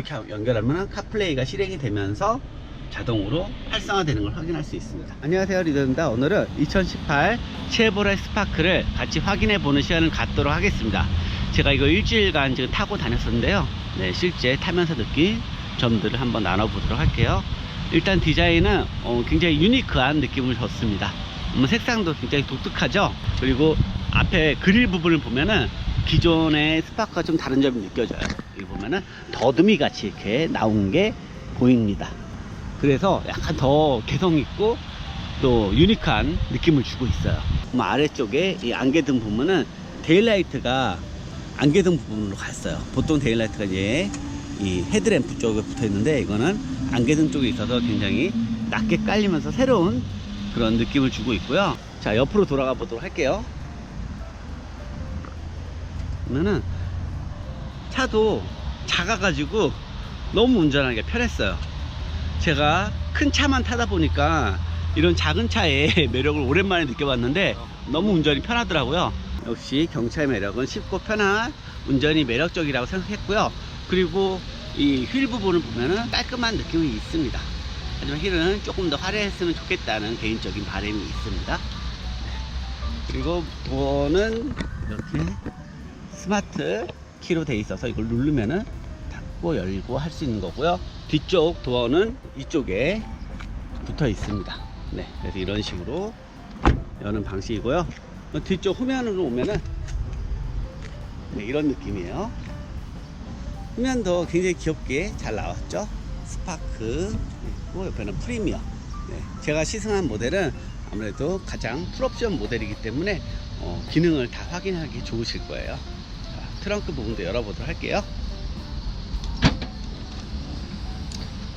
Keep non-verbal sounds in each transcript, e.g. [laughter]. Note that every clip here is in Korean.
이렇게 연결하면 카플레이가 실행이 되면서 자동으로 활성화되는 걸 확인할 수 있습니다. 안녕하세요 리더입니다. 오늘은 2018 쉐보레 스파크를 같이 확인해 보는 시간을 갖도록 하겠습니다. 제가 이거 일주일간 지금 타고 다녔었는데요. 네, 실제 타면서 느낀 점들을 한번 나눠보도록 할게요. 일단 디자인은 어, 굉장히 유니크한 느낌을 줬습니다. 음, 색상도 굉장히 독특하죠. 그리고 앞에 그릴 부분을 보면은 기존의 스파크가 좀 다른 점이 느껴져요. 여기 보면은 더듬이 같이 이렇게 나온 게 보입니다. 그래서 약간 더 개성 있고 또 유니크한 느낌을 주고 있어요. 뭐 아래쪽에 이 안개등 보면은 데일라이트가 안개등 부분으로 갔어요. 보통 데일라이트가 이제 이 헤드램프 쪽에 붙어 있는데 이거는 안개등 쪽에 있어서 굉장히 낮게 깔리면서 새로운 그런 느낌을 주고 있고요. 자, 옆으로 돌아가 보도록 할게요. 보면은 차도 작아가지고 너무 운전하기가 편했어요. 제가 큰 차만 타다 보니까 이런 작은 차의 [laughs] 매력을 오랜만에 느껴봤는데 너무 운전이 편하더라고요. 역시 경차의 매력은 쉽고 편한 운전이 매력적이라고 생각했고요. 그리고 이 휠 부분을 보면은 깔끔한 느낌이 있습니다. 하지만 휠은 조금 더 화려했으면 좋겠다는 개인적인 바람이 있습니다. 그리고 도어는 이렇게 스마트 키로 돼 있어서 이걸 누르면은 닫고 열고 할 수 있는 거고요. 뒤쪽 도어는 이쪽에 붙어 있습니다. 네, 그래서 이런 식으로 여는 방식이고요. 뒤쪽 후면으로 오면은 네, 이런 느낌이에요. 후면도 굉장히 귀엽게 잘 나왔죠. 스파크 그리고 옆에는 프리미어. 네, 제가 시승한 모델은 아무래도 가장 풀옵션 모델이기 때문에 어, 기능을 다 확인하기 좋으실 거예요. 자, 트렁크 부분도 열어보도록 할게요.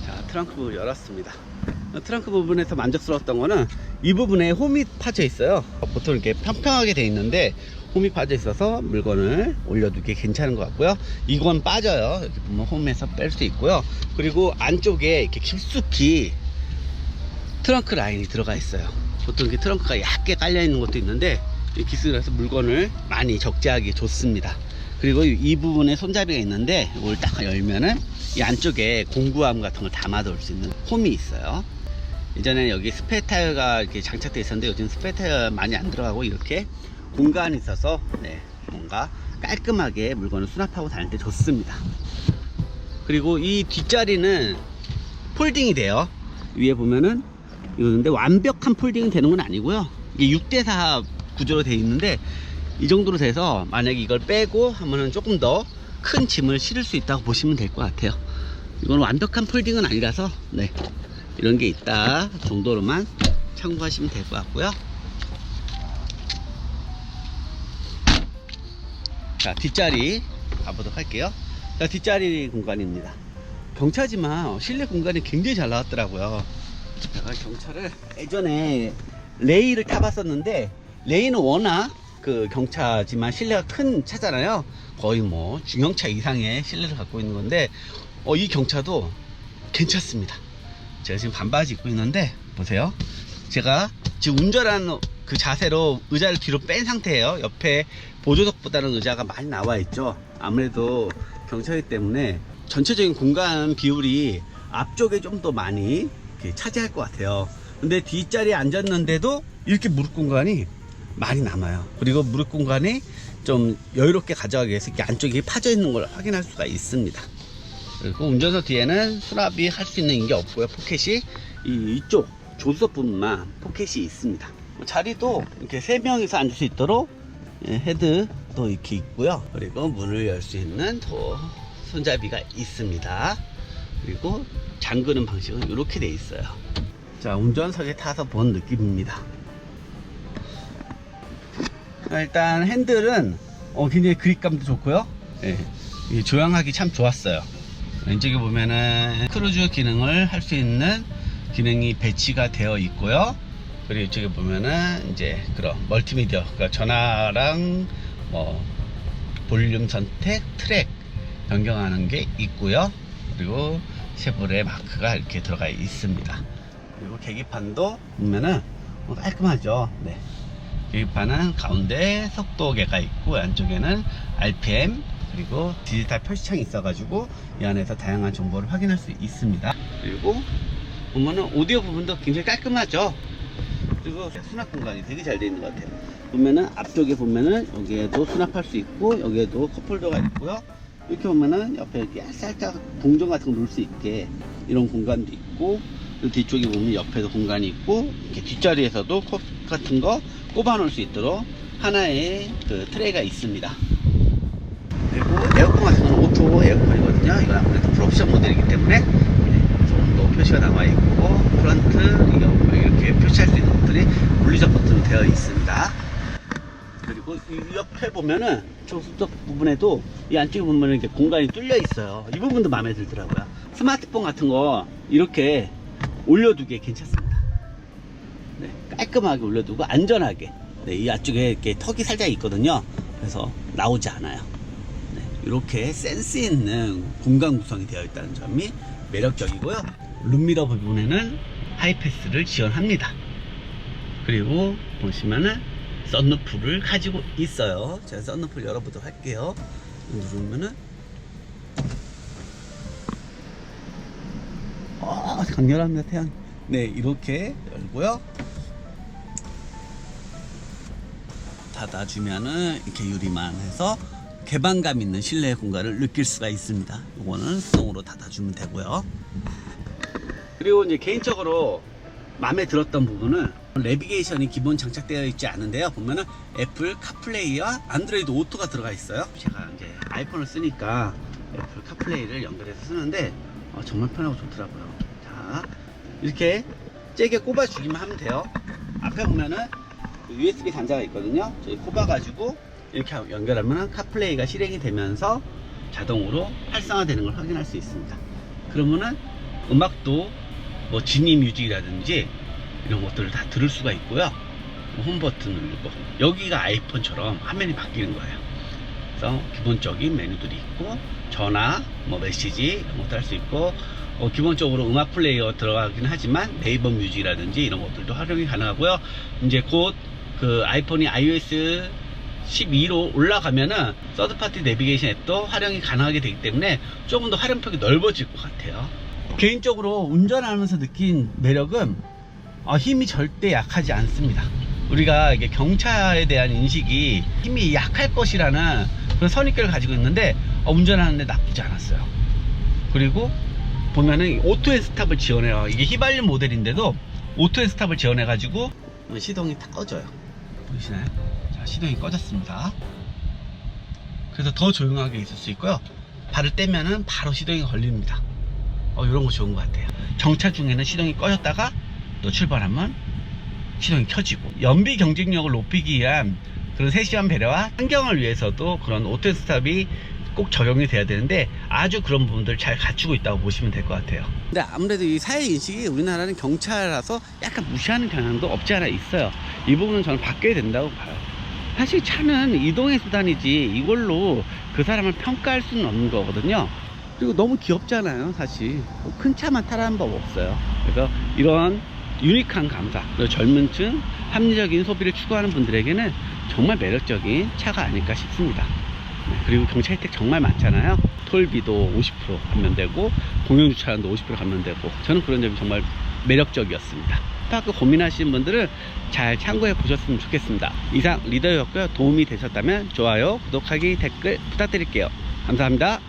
자, 트렁크 부분 열었습니다. 어, 트렁크 부분에서 만족스러웠던 거는 이 부분에 홈이 파져 있어요. 보통 이렇게 평평하게 돼 있는데 홈이 빠져 있어서 물건을 올려두기 괜찮은 것 같고요. 이건 빠져요. 이렇게 보면 홈에서 뺄 수 있고요. 그리고 안쪽에 이렇게 깊숙이 트렁크 라인이 들어가 있어요. 보통 이렇게 트렁크가 얇게 깔려 있는 것도 있는데 이 기술에서 물건을 많이 적재하기 좋습니다. 그리고 이- 이 부분에 손잡이가 있는데 이걸 딱 열면은 이 안쪽에 공구함 같은 걸 담아둘 수 있는 홈이 있어요. 예전에는 여기 스페 타이어가 이렇게 장착되어 있었는데 요즘 스페 타이어 많이 안 들어가고 이렇게 공간이 있어서 네, 뭔가 깔끔하게 물건을 수납하고 다닐 때 좋습니다. 그리고 이 뒷자리는 폴딩이 돼요. 위에 보면은 이거는데 완벽한 폴딩이 되는 건 아니고요. 이게 6대4 구조로 되어 있는데 이 정도로 돼서 만약에 이걸 빼고 하면은 조금 더 큰 짐을 실을 수 있다고 보시면 될 것 같아요. 이건 완벽한 폴딩은 아니라서 네 이런 게 있다 정도로만 참고하시면 될 것 같고요. 자 뒷자리 가보도록 할게요. 자 뒷자리 공간입니다. 경차지만 실내 공간이 굉장히 잘 나왔더라고요. 제가 경차를 예전에 레이를 타봤었는데 레이는 워낙 그 경차지만 실내가 큰 차잖아요. 거의 뭐 중형차 이상의 실내를 갖고 있는 건데 어, 이 경차도 괜찮습니다. 제가 지금 반바지 입고 있는데 보세요. 제가 지금 운전하는 그 자세로 의자를 뒤로 뺀 상태예요. 옆에 보조석보다는 의자가 많이 나와 있죠. 아무래도 경차이기 때문에 전체적인 공간 비율이 앞쪽에 좀 더 많이 차지할 것 같아요. 근데 뒷자리에 앉았는데도 이렇게 무릎 공간이 많이 남아요. 그리고 무릎 공간이 좀 여유롭게 가져가기 위해서 이렇게 안쪽이 파져 있는 걸 확인할 수가 있습니다. 그리고 운전석 뒤에는 수납이 할 수 있는 게 없고요. 포켓이 이, 이쪽 조수석 부분만 포켓이 있습니다. 뭐 자리도 이렇게 세 명이서 앉을 수 있도록 예, 헤드도 이렇게 있고요. 그리고 문을 열 수 있는 도 손잡이가 있습니다. 그리고 잠그는 방식은 이렇게 돼 있어요. 자, 운전석에 타서 본 느낌입니다. 일단 핸들은 어, 굉장히 그립감도 좋고요. 예, 이 조향하기 참 좋았어요. 왼쪽에 보면은 크루즈 기능을 할 수 있는 기능이 배치가 되어 있고요. 그리고 이쪽에 보면은 이제 그런 멀티미디어, 그러니까 전화랑 뭐 볼륨 선택, 트랙 변경하는 게 있고요. 그리고 쉐보레 마크가 이렇게 들어가 있습니다. 그리고 계기판도 보면은 뭐 깔끔하죠. 네. 계기판은 가운데 속도계가 있고 안쪽에는 RPM 그리고 디지털 표시창이 있어가지고 이 안에서 다양한 정보를 확인할 수 있습니다. 그리고 보면은 오디오 부분도 굉장히 깔끔하죠. 그리고 수납 공간이 되게 잘 되어 있는 것 같아요. 보면은 앞쪽에 보면은 여기에도 수납할 수 있고 여기에도 컵홀더가 있고요. 이렇게 보면은 옆에 이렇게 살짝 동전 같은 거 놓을 수 있게 이런 공간도 있고 그리고 뒤쪽에 보면 옆에도 공간이 있고 이렇게 뒷자리에서도 컵 같은 거 꼽아 놓을 수 있도록 하나의 그 트레이가 있습니다. 그리고 에어컨 같은 건 오토 에어컨이거든요. 이건 아무래도 풀옵션 모델이기 때문에 네, 조금도 표시가 나와 있고 프런트 이렇게 표시할 수 있는 것들이 물리적 버튼으로 되어 있습니다. 그리고 이 옆에 보면은 조수석 부분에도 이 안쪽에 보면은 이렇게 공간이 뚫려 있어요. 이 부분도 마음에 들더라고요. 스마트폰 같은 거 이렇게 올려두기에 괜찮습니다. 네, 깔끔하게 올려두고 안전하게. 네, 이 앞쪽에 이렇게 턱이 살짝 있거든요. 그래서 나오지 않아요. 네, 이렇게 센스 있는 공간 구성이 되어 있다는 점이 매력적이고요. 룸미러 부분에는 하이패스를 지원합니다. 그리고 보시면은 썬루프를 가지고 있어요. 제가 썬루프를 열어보도록 할게요. 누르면은 어, 강렬합니다 태양. 네 이렇게 열고요. 닫아주면은 이렇게 유리만 해서 개방감 있는 실내 공간을 느낄 수가 있습니다. 이거는 수동으로 닫아주면 되고요. 그리고 이제 개인적으로 마음에 들었던 부분은 내비게이션이 기본 장착되어 있지 않은데요. 보면은 애플 카플레이와 안드로이드 오토가 들어가 있어요. 제가 이제 아이폰을 쓰니까 애플 카플레이를 연결해서 쓰는데 어, 정말 편하고 좋더라고요. 자, 이렇게 째게 꼽아주기만 하면 돼요. 앞에 보면은 그 USB 단자가 있거든요. 저기 꼽아가지고 이렇게 연결하면 카플레이가 실행이 되면서 자동으로 활성화되는 걸 확인할 수 있습니다. 그러면은 음악도 뭐 지니 뮤직이라든지 이런 것들을 다 들을 수가 있고요. 뭐홈 버튼 누르고 여기가 아이폰처럼 화면이 바뀌는 거예요. 그래서 기본적인 메뉴들이 있고 전화, 뭐 메시지 이런 것도 할 수 있고 어, 기본적으로 음악 플레이어 들어가긴 하지만 네이버 뮤직이라든지 이런 것들도 활용이 가능하고요. 이제 곧 그 아이폰이 iOS 12로 올라가면은 서드파티 내비게이션 앱도 활용이 가능하게 되기 때문에 조금 더 활용폭이 넓어질 것 같아요. 개인적으로 운전하면서 느낀 매력은 어, 힘이 절대 약하지 않습니다. 우리가 이게 경차에 대한 인식이 힘이 약할 것이라는 그런 선입견을 가지고 있는데 어, 운전하는데 나쁘지 않았어요. 그리고 보면은 오토 스탑을 지원해요. 이게 휘발유 모델인데도 오토 스탑을 지원해가지고 시동이 다 꺼져요. 보이시나요? 자, 시동이 꺼졌습니다. 그래서 더 조용하게 있을 수 있고요. 발을 떼면은 바로 시동이 걸립니다. 어, 이런 거 좋은 것 같아요. 정차 중에는 시동이 꺼졌다가 또 출발하면 시동이 켜지고 연비 경쟁력을 높이기 위한 그런 세심한 배려와 환경을 위해서도 그런 오토 스탑이 꼭 적용이 돼야 되는데 아주 그런 부분들을 잘 갖추고 있다고 보시면 될 것 같아요. 근데 아무래도 이 사회 인식이 우리나라는 경차라서 약간 무시하는 경향도 없지 않아 있어요. 이 부분은 저는 바뀌어야 된다고 봐요. 사실 차는 이동의 수단이지 이걸로 그 사람을 평가할 수는 없는 거거든요. 그리고 너무 귀엽잖아요, 사실. 뭐큰 차만 타라는 법 없어요. 그래서 이런 유니크한 감사, 젊은 층, 합리적인 소비를 추구하는 분들에게는 정말 매력적인 차가 아닐까 싶습니다. 네, 그리고 경차 혜택 정말 많잖아요. 톨비도 50% 감면되고, 공영주차량도 50% 감면되고, 저는 그런 점이 정말 매력적이었습니다. 스파크 고민하시는 분들은 잘 참고해 보셨으면 좋겠습니다. 이상 리더였고요. 도움이 되셨다면 좋아요, 구독하기, 댓글 부탁드릴게요. 감사합니다.